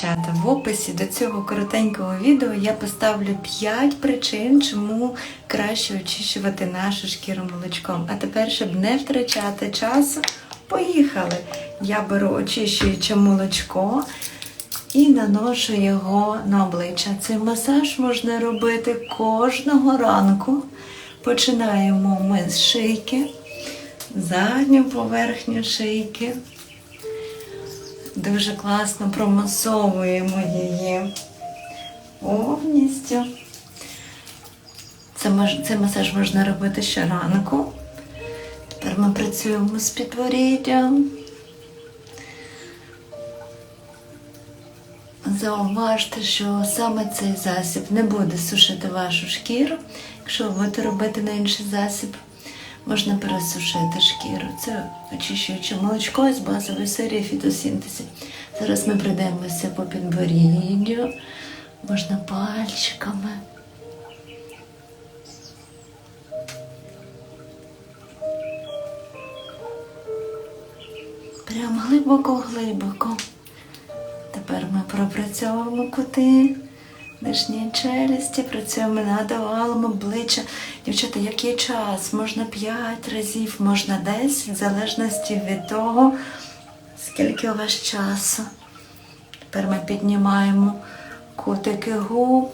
Чата, в описі до цього коротенького відео я поставлю 5 причин, чому краще очищувати нашу шкіру молочком. А тепер, щоб не втрачати часу, поїхали! Я беру очищуюче молочко і наношу його на обличчя. Цей масаж можна робити кожного ранку. Починаємо ми з шийки, задню поверхню шийки. Дуже класно промасовуємо її повністю. Це мож, цей масаж можна робити щоранку. Тепер ми працюємо з підворіддям. Зауважте, що саме цей засіб не буде сушити вашу шкіру. Якщо ви будете робити на інший засіб, можна пересушити шкіру. Це очищуюче молочко з базової серії фітосинтезі. Зараз ми пройдемося по підборіддю, можна пальчиками. Прям глибоко-глибоко. Тепер ми пропрацьовуємо кути, нижні челюсті, працюємо над овалом обличчя. Дівчата, який час? Можна 5 разів, можна 10, в залежності від того, скільки у вас часу. Тепер ми піднімаємо кутики губ.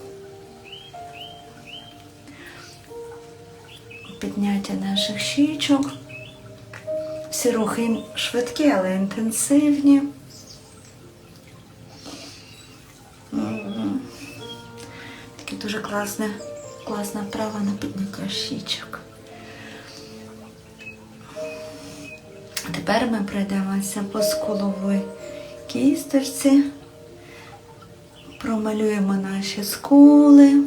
Підняття наших щічок. Всі рухи швидкі, але інтенсивні. Дуже класне, класна вправа на підняття. Тепер ми пройдемося по скуловій кісточці, промалюємо наші скули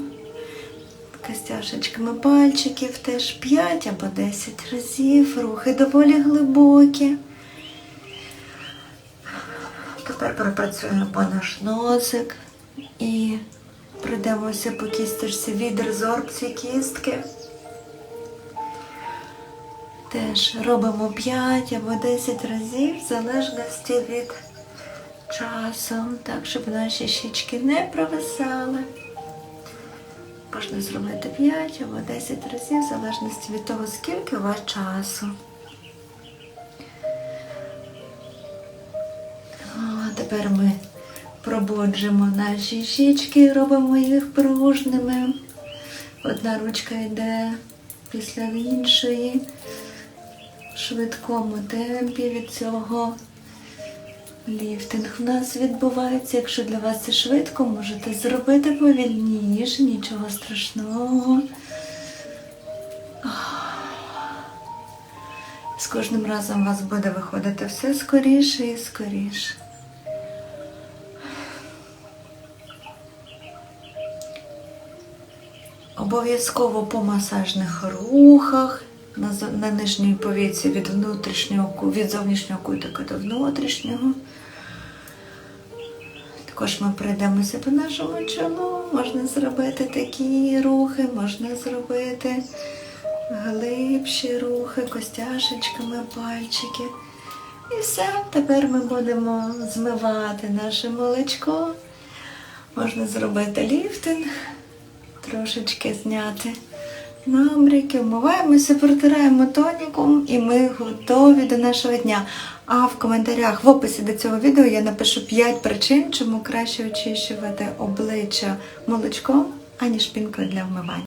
костяшечками пальчиків теж 5 або 10 разів. Рухи доволі глибокі. Тепер пропрацюємо наш носик і пройдемося по кісточці від резорбції кістки. Теж робимо 5 або 10 разів в залежності від часу, так, щоб наші щічки не провисали. Можна зробити 5 або 10 разів, в залежності від того, скільки у вас часу. А тепер ми пробуджимо наші щічки, робимо їх пружними. Одна ручка йде після іншої. В швидкому темпі від цього ліфтинг у нас відбувається. Якщо для вас це швидко, можете зробити повільніше, нічого страшного. З кожним разом у вас буде виходити все скоріше і скоріше. Обов'язково по масажних рухах на, на нижній повіці від внутрішнього від зовнішнього кутика до внутрішнього. Також ми пройдемося по нашому чолу. Можна зробити такі рухи, можна зробити глибші рухи, костяшечками пальчики. І все. Тепер ми будемо змивати наше молочко. Можна зробити ліфтинг, трошечки зняти набряки, вмиваємося, протираємо тоніком і ми готові до нашого дня. А в коментарях в описі до цього відео я напишу 5 причин, чому краще очищувати обличчя молочком, аніж пінкою для вмивання.